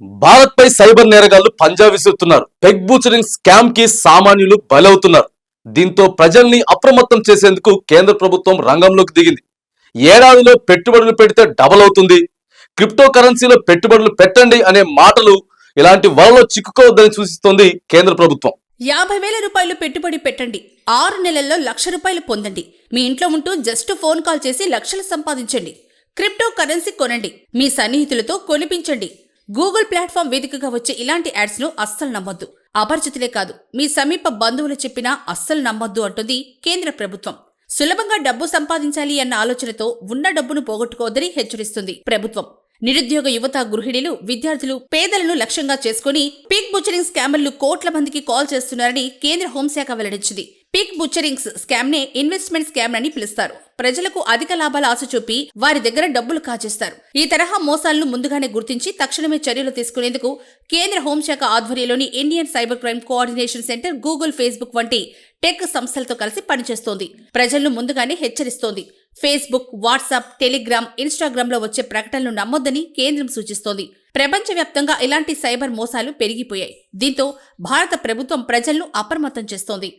భారత్ పై సైబర్ నేరగాళ్ళు పంజా విసురుతున్నారు. పెగ్ బూచరింగ్ స్కామ్కి సామాన్యులు బలవుతున్నారు. దీంతో ప్రజల్ని అప్రమత్తం చేసేందుకు కేంద్ర ప్రభుత్వం రంగంలోకి దిగింది. ఏడాదిలో పెట్టుబడులు పెడితే డబల్ అవుతుంది. క్రిప్టో కరెన్సీలో పెట్టుబడులు పెట్టండి అనే మాటలు ఇలాంటి వలలో చిక్కుకోవద్దని సూచిస్తోంది కేంద్ర ప్రభుత్వం. యాభై వేల రూపాయలు పెట్టుబడి పెట్టండి. ఆరు నెలల్లో లక్ష రూపాయలు పొందండి. మీ ఇంట్లో ఉంటూ జస్ట్ ఫోన్ కాల్ చేసి లక్షలు సంపాదించండి. క్రిప్టో కరెన్సీ కొనండి. మీ సన్నిహితులతో కొనిపించండి. గూగుల్ ప్లాట్ఫామ్ వేదికగా వచ్చే ఇలాంటి యాడ్స్ను అస్సలు నమ్మొద్దు. అపరిచితులే కాదు మీ సమీప బంధువులు చెప్పినా అస్సలు నమ్మొద్దు అంటుంది కేంద్ర ప్రభుత్వం. సులభంగా డబ్బు సంపాదించాలి అన్న ఆలోచనతో ఉన్న డబ్బును పోగొట్టుకోవద్దని హెచ్చరిస్తుంది ప్రభుత్వం. నిరుద్యోగ యువత గృహిణులు విద్యార్థులు పేదలను లక్ష్యంగా చేసుకుని పిక్ బుచరింగ్ స్కామ్లు కోట్ల మందికి కాల్ చేస్తున్నారని కేంద్ర హోంశాఖ వెల్లడించింది. పిక్ బుచరింగ్స్ స్కామ్ నే ఇన్వెస్ట్మెంట్ స్కామ్ అని పిలుస్తారు. ప్రజలకు అధిక లాభాల ఆశ చూపి వారి దగ్గర డబ్బులు కాజేస్తారు. ఈ తరహా మోసాలను ముందుగానే గుర్తించి తక్షణమే చర్యలు తీసుకునేందుకు కేంద్ర హోంశాఖ ఆధ్వర్యంలోని Indian cyber crime coordination centre Google Facebook వంటి టెక్ సంస్థలతో కలిసి పనిచేస్తోంది. ప్రజలను ముందుగానే హెచ్చరిస్తోంది. ఫేస్బుక్ వాట్సాప్ టెలిగ్రామ్ ఇన్స్టాగ్రామ్లో వచ్చే ప్రకటనలు నమ్మొద్దని కేంద్రం సూచిస్తోంది. ప్రపంచవ్యాప్తంగా ఇలాంటి సైబర్ మోసాలు పెరిగిపోయాయి. దీంతో భారత ప్రభుత్వం ప్రజలను అప్రమత్తం చేస్తోంది.